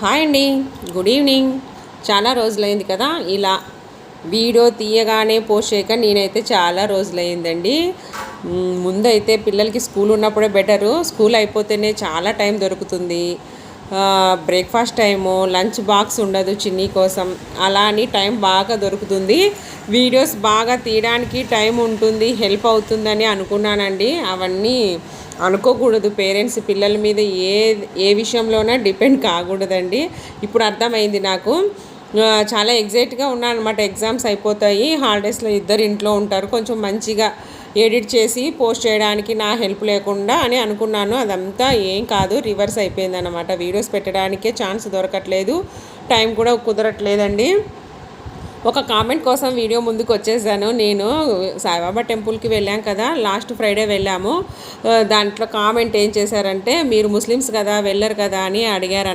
Hi అండి. Good evening. చాలా రోజులైంది కదా. ఇలా వీడియో తీయగానే పోస్ట్ చేయక నేనైతే చాలా రోజులైందండి. ముందైతే పిల్లలకి స్కూల్ ఉన్నప్పుడే బెటరు. స్కూల్ అయిపోతేనే చాలా టైం దొరుకుతుంది. బ్రేక్ఫాస్ట్ టైము లంచ్ బాక్స్ ఉండదు చిన్ని కోసం. అలా అని టైం బాగా దొరుకుతుంది. వీడియోస్ బాగా తీయడానికి టైం ఉంటుంది హెల్ప్ అవుతుందని అనుకున్నానండి. అవన్నీ అనుకోకూడదు. పేరెంట్స్ పిల్లల మీద ఏ ఏ విషయంలోనే డిపెండ్ కాకూడదండి. ఇప్పుడు అర్థమైంది నాకు. చాలా ఎగ్జైట్గా ఉన్నాను అనమాట ఎగ్జామ్స్ అయిపోతాయి. హాలిడేస్లో ఇద్దరు ఇంట్లో ఉంటారు. కొంచెం మంచిగా ఎడిట్ చేసి పోస్ట్ చేయడానికి నా హెల్ప్ లేకుండా అని అనుకున్నాను. అదంతా ఏం కాదు. రివర్స్ అయిపోయింది అనమాట వీడియోస్ పెట్టడానికే ఛాన్స్ దొరకట్లేదు. టైం కూడా కుదరట్లేదండి. ఒక కామెంట్ కోసం వీడియో ముందుకు వచ్చేసాను. నేను సాయిబాబా టెంపుల్కి వెళ్ళాం కదా లాస్ట్ ఫ్రైడే వెళ్ళాము. దాంట్లో కామెంట్ ఏం చేశారంటే మీరు ముస్లిమ్స్ కదా వెళ్ళరు కదా అని అడిగారన్న